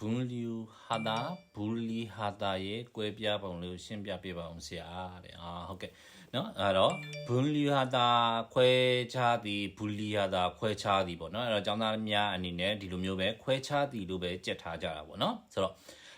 ဘူလီယိုဟာတာဘူလီဟာတာရဲ့ကွဲပြားပုံလေးကိုရှင်းပြပြပါအောင်ဆရာတဲ့အာဟုတ်ကဲ့နော်အဲ့တော့ဘူလီဟာတာခွဲခြားသည်ဘူလီဟာတာခွဲခြားသည်ပေါ့နော်အဲ့တော့ကျောင်းသားများအနေနဲ့ဒီလိုမျိုးပဲခွဲခြားသည်လို့ပဲကြက်ထားကြတာပေါ့နော်ဆိုတော့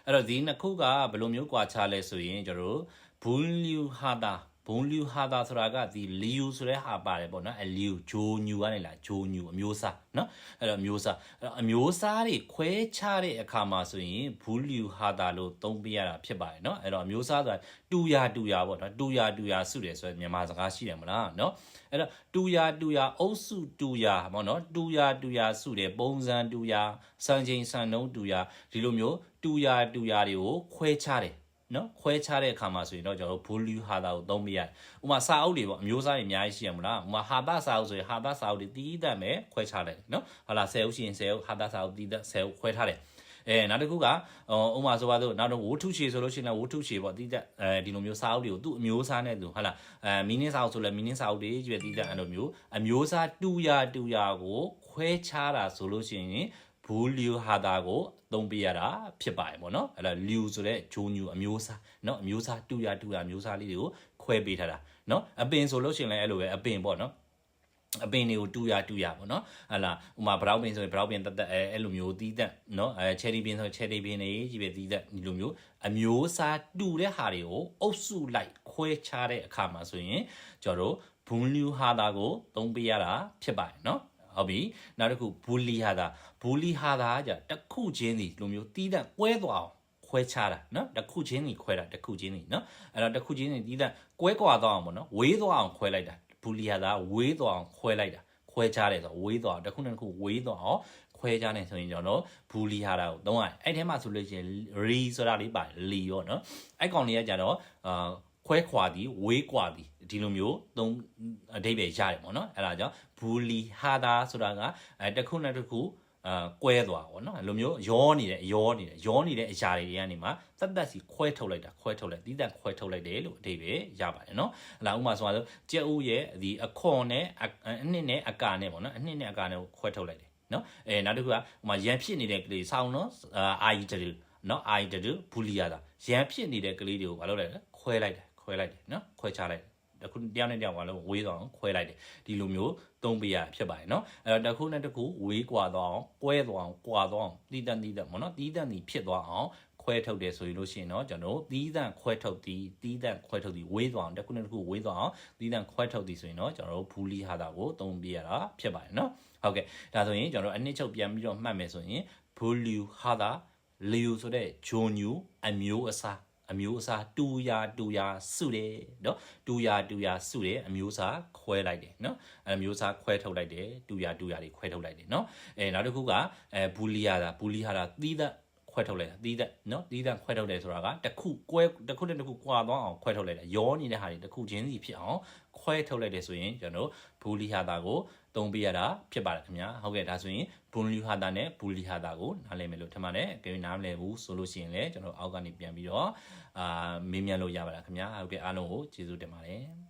အဲ့တော့ဒီနှစ်ခုကဘယ်လိုမျိုးကွာခြားလဲဆိုရင်ကျွန်တော်တို့ဘူလီဟာတာ ဘုံလျူဟာတာဆိုတာကဒီလီယူဆိုတဲ့ဟာပါတယ်ပေါ့နော်အလီယူဂျိုညူကနေလာဂျိုညူအမျိုးစားနော်အဲ့တော့အမျိုးစားအဲ့တော့အမျိုးစားတွေခွဲခြားတဲ့အခါမှာဆိုရင်ဘူးလျူဟာတာလို့သုံးပြရတာဖြစ်ပါတယ်နော်အဲ့တော့အမျိုးစားဆိုတာတူယာတူယာပေါ့နော်တူယာတူယာစုတယ်ဆိုရင်မြန်မာစကားရှိတယ်မလားနော်အဲ့တော့တူယာတူယာအုပ်စုတူယာပေါ့နော်တူယာတူယာစုတယ်ပုံစံတူယာစံချိန်စံနှုန်းတူယာဒီလိုမျိုးတူယာတူယာတွေကိုခွဲခြားတယ် နော်ခွဲခြားတဲ့အခါမှာဆိုရင်တော့ကျွန်တော်တို့ volume ဟာတာကိုသုံးပြရတယ်။ဥပမာစာအုပ်တွေပေါ့အမျိုးအစားတွေအများကြီးရှိရမလား။ဥပမာဟာတာစာအုပ်ဆိုရင်ဟာတာစာအုပ်တွေတီးတတ်မယ်ခွဲခြားတယ်နော်။ဟုတ်လားဆယ်အုပ်ရှိရင်ဆယ်အုပ်ဟာတာစာအုပ်တီးတတ်ဆယ်အုပ်ခွဲထားတယ်။အဲနောက်တစ်ခုကဥပမာဆိုပါတော့နောက်တော့ဝုထုရှည်ဆိုလို့ရှိရင်ဝုထုရှည်ပေါ့တီးတတ်အဲဒီလိုမျိုးစာအုပ်တွေကိုသူ့အမျိုးအစားနဲ့သူဟုတ်လားအဲမီနင်းစာအုပ်ဆိုလဲမီနင်းစာအုပ်တွေကြီးပဲတီးတတ်အဲ့လိုမျိုးအမျိုးအစားတူရတူရကိုခွဲခြားတာဆိုလို့ရှိရင် ဘူးလျူဟာတာကိုသုံးပေးရတာဖြစ်ပါတယ်ပေါ့နော်အဲ့ဒါလျူဆိုတဲ့ဂျိုးညူအမျိုးအစားနော်အမျိုးအစားတူရတူရအမျိုးအစားလေးတွေကိုခွဲပေးထားတာနော်အပင်ဆိုလို့ရှိရင်လည်းအဲ့လိုပဲအပင်ပေါ့နော်အပင်တွေကိုတူရတူရပေါ့နော်ဟလာဥမာဘရောင်းပင်ဆိုရင်ဘရောင်းပင်တက်တက်အဲအဲ့လိုမျိုးတီးတက်နော်အဲချယ်ရီပင်ဆိုချယ်ရီပင်တွေကြီးပဲတီးတက်ဒီလိုမျိုးအမျိုးအစားတူတဲ့ဟာတွေကိုအုပ်စုလိုက်ခွဲခြားတဲ့အခါမှာဆိုရင်ကျွန်တော်တို့ဘွန်လူဟာတာကိုသုံးပေးရတာဖြစ်ပါတယ်နော် ဟုတ်ပြီနောက်တစ်ခုဘူလီဟာတာဘူလီဟာတာကကြတစ်ခုချင်းစီလိုမျိုးတီးတဲ့ကွဲသွားအောင်ခွဲခြားတာနော်တစ်ခုချင်းစီခွဲတာတစ်ခုချင်းစီနော်အဲ့တော့တစ်ခုချင်းစီတီးတဲ့ကွဲကွာသွားအောင်ပေါ့နော်ဝေးသွားအောင်ခွဲလိုက်တာဘူလီဟာတာဝေးသွားအောင်ခွဲလိုက်တာခွဲခြားတယ်ဆိုဝေးသွားတစ်ခုနဲ့တစ်ခုဝေးသွားအောင်ခွဲခြားနေဆိုရင်ကျွန်တော်ဘူလီဟာတာကိုသုံးရတယ်အဲ့ထဲမှာဆိုလို့ရှိရင်ရီဆိုတာလေးပါတယ်လီရောနော်အဲ့ကောင်လေးကကြတော့အာခွဲခွာသည်ဝေးကွာသည် ဒီလိုမျိုးသုံးအဓိပ္ပာယ်ရတယ်ပေါ့နော်အဲ့ဒါကြောင့်ဘူလီဟာတာဆိုတာကအဲတစ်ခုနဲ့တစ်ခုအဲကွဲသွားပေါ့နော်အဲ့လိုမျိုးရောနေတယ်ရောနေတယ်ရောနေတဲ့အရာတွေကနေမှသက်သက်စီခွဲထုတ်လိုက်တာခွဲထုတ်လိုက်တီးသက်ခွဲထုတ်လိုက်တယ်လို့အဓိပ္ပာယ်ရပါတယ်နော်အဲ့ဒါဥပမာဆိုပါစို့ကြက်ဦးရဲ့ဒီအခွန်နဲ့အနှစ်နဲ့အကာနဲ့ပေါ့နော်အနှစ်နဲ့အကာနဲ့ခွဲထုတ်လိုက်တယ်နော်အဲနောက်တစ်ခုကဥပမာရန်ဖြစ်နေတဲ့ကလေးဆောင်းနော်အာယီတလူနော်အာယီတလူဘူလီယာတာရန်ဖြစ်နေတဲ့ကလေးတွေကိုမလုပ်လိုက်ခွဲလိုက်တယ်ခွဲလိုက်တယ်နော်ခွဲချလိုက် တယ်တခုတယောက်နဲ့တယောက်ကလည်းဝေးသွားအောင်ခွဲလိုက်တယ်ဒီလိုမျိုးသုံးပေးရဖြစ်ပါတယ်เนาะအဲ့တော့တခုနဲ့တခုဝေးကွာသွားအောင်ကွဲသွားအောင်ကွာသွားအောင်တီးတန့်တီးတန့်ပေါ့နော်တီးတန့်တီဖြစ်သွားအောင်ခွဲထုတ်တယ်ဆိုရင်လို့ရှိရင်တော့ကျွန်တော်တီးတန့်ခွဲထုတ်သည်တီးတန့်ခွဲထုတ်သည်ဝေးသွားအောင်တခုနဲ့တခုဝေးသွားအောင်တီးတန့်ခွဲထုတ်သည်ဆိုရင်တော့ကျွန်တော်တို့ဘူးလီဟာတာကိုသုံးပေးရတာဖြစ်ပါတယ်เนาะဟုတ်ကဲ့ဒါဆိုရင်ကျွန်တော်တို့အနှစ်ချုပ်ပြန်ပြီးတော့မှတ်မယ်ဆိုရင်ဘူးလီဟာတာလီယူဆိုတဲ့ဂျွန်ညူအမျိုးအစား အမျိုးအစားတူရာတူရာစုတယ်เนาะတူရာတူရာစုတယ်အမျိုးအစားခွဲလိုက်တယ်เนาะအမျိုးအစားခွဲထုတ်လိုက်တယ်တူရာတူရာတွေခွဲထုတ်လိုက်တယ်เนาะအဲနောက်တစ်ခုကအဲဘူလီယာတာဘူလီဟာတာသီးသက် ခွဲထုတ်လိုက်တာသီးသန့်နော်သီးသန့်ခွဲထုတ်တယ်ဆိုတာကတစ်ခုကွဲတစ်ခုနဲ့တစ်ခုကွာသွားအောင်ခွဲထုတ်လိုက်တာရောနေတဲ့ဟာတွေတစ်ခုချင်းစီဖြစ်အောင်ခွဲထုတ်လိုက်တယ်ဆိုရင်ကျွန်တော်ဘူလီဟာတာကိုသုံးပြရတာဖြစ်ပါတယ်ခင်ဗျာဟုတ်ကဲ့ဒါဆိုရင်ဘူလီဟာတာနဲ့ဘူလီဟာတာကိုနားလည်မယ်လို့ထင်ပါတယ်ခင်ဗျာနားမလည်ဘူးဆိုလို့ရှိရင်လည်းကျွန်တော်အောက်ကနေပြန်ပြီးတော့အာမေးမြန်းလို့ရပါတယ်ခင်ဗျာဟုတ်ကဲ့အားလုံးကိုကျေးဇူးတင်ပါတယ်